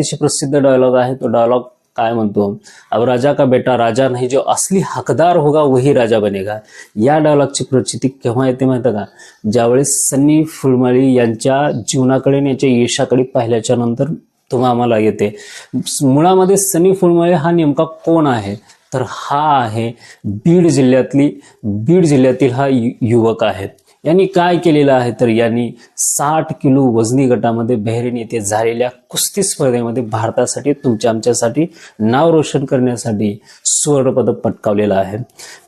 अतिशय प्रसिद्ध डायलॉग आहे. तो डायलॉग काय म्हणतो? अब राजा का बेटा राजा नाही जो असली हकदार होगा वही राजा बनेगा. या डायलॉगची प्रचिती केव्हा येते माहिती का? ज्यावेळेस सन्नी फुलमाळी यांच्या जीवनाकडे आणि याच्या यशाकडे पाहिल्याच्या नंतर तुम्हा आम्हाला येते. मुळामध्ये सनी फुलमाळे हा नेमका कोण आहे? तर हा आहे बीड जिल्ह्यातली बीड जिल्ह्यातील हा युवक आहे. यांनी काय केलेलं आहे? तर यांनी साठ किलो वजनी गटामध्ये बहरीन येथे झालेल्या कुस्ती स्पर्धेमध्ये भारतासाठी तुमच्या आमच्यासाठी नाव रोशन करण्यासाठी सुवर्णपदक पटकावलेलं आहे.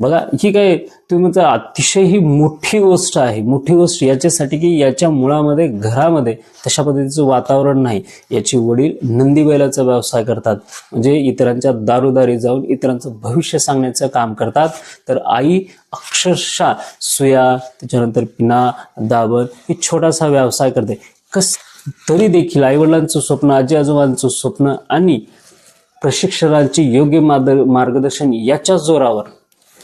बघा ही काय तुम्ही अतिशय ही मोठी गोष्ट आहे. मोठी गोष्ट याच्यासाठी की याच्या मुळामध्ये घरामध्ये तशा पद्धतीचं वातावरण नाही. याचे वडील नंदी बैलाचा व्यवसाय करतात. म्हणजे इतरांच्या दारोदारी जाऊन इतरांचं भविष्य सांगण्याचं काम करतात. तर आई अक्षरशः सुया त्याच्यानंतर पिना दाबर ही छोटासा व्यवसाय करते. कस तरी देखील आईवडिलांचं स्वप्न आजी आजोबांचं स्वप्न आणि प्रशिक्षणाचे योग्य मार्गदर्शन याच्या जोरावर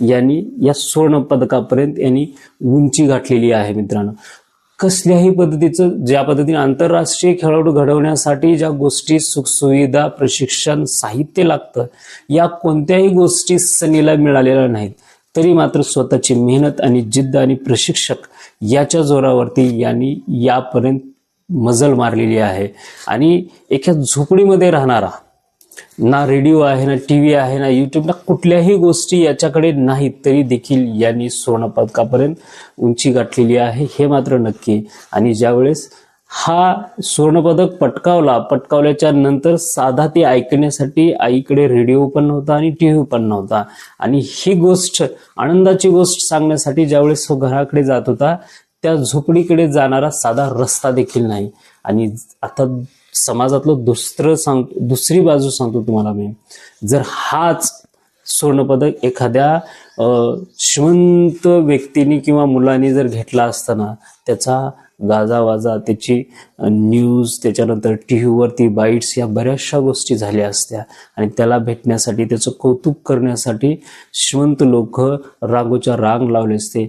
यांनी या सुवर्ण पदकापर्यंत यांनी उंची गाठलेली आहे मित्रांनो. कसल्याही पद्धतीचं ज्या पद्धतीने आंतरराष्ट्रीय खेळाडू घडवण्यासाठी ज्या गोष्टी सुखसुविधा प्रशिक्षण साहित्य लागतं या कोणत्याही गोष्टी सनीला मिळालेल्या नाहीत. तरी मात्र स्वतःची मेहनत आणि जिद्द आणि प्रशिक्षक याच्या जोरावरती यांनी यापर्यंत मजल मारलेली आहे. आणि एका झोपडीमध्ये राहणारा ना रेडिओ आहे ना टी व्ही आहे ना युट्यूब ना कुठल्याही गोष्टी याच्याकडे नाहीत तरी देखील यांनी सुवर्णपदकापर्यंत उंची गाठलेली आहे हे मात्र नक्की. आणि ज्यावेळेस हा सुवर्णपदक पटकावला पटकावल्याच्या नंतर साधा ते ऐकण्यासाठी आईकडे रेडिओ पण नव्हता आणि टी व्ही पण नव्हता. आणि ही गोष्ट आनंदाची गोष्ट सांगण्यासाठी ज्यावेळेस तो घराकडे जात होता त्या झोपडीकडे जाणारा साधा रस्ता देखील नाही. आणि आता समाजातलं दुसरं सांग दुसरी बाजू सांगतो तुम्हाला मी. जर हाच सुवर्णपदक एखाद्या श्रीमंत व्यक्तीने किंवा मुलांनी जर घेतला असताना त्याचा गाजावाजा त्याची न्यूज त्याच्यानंतर टी व्हीवरती बाईट्स या बऱ्याचशा गोष्टी झाल्या असत्या. आणि त्याला भेटण्यासाठी त्याचं कौतुक करण्यासाठी श्रीमंत लोक रांगोच्या रांग लावले असते.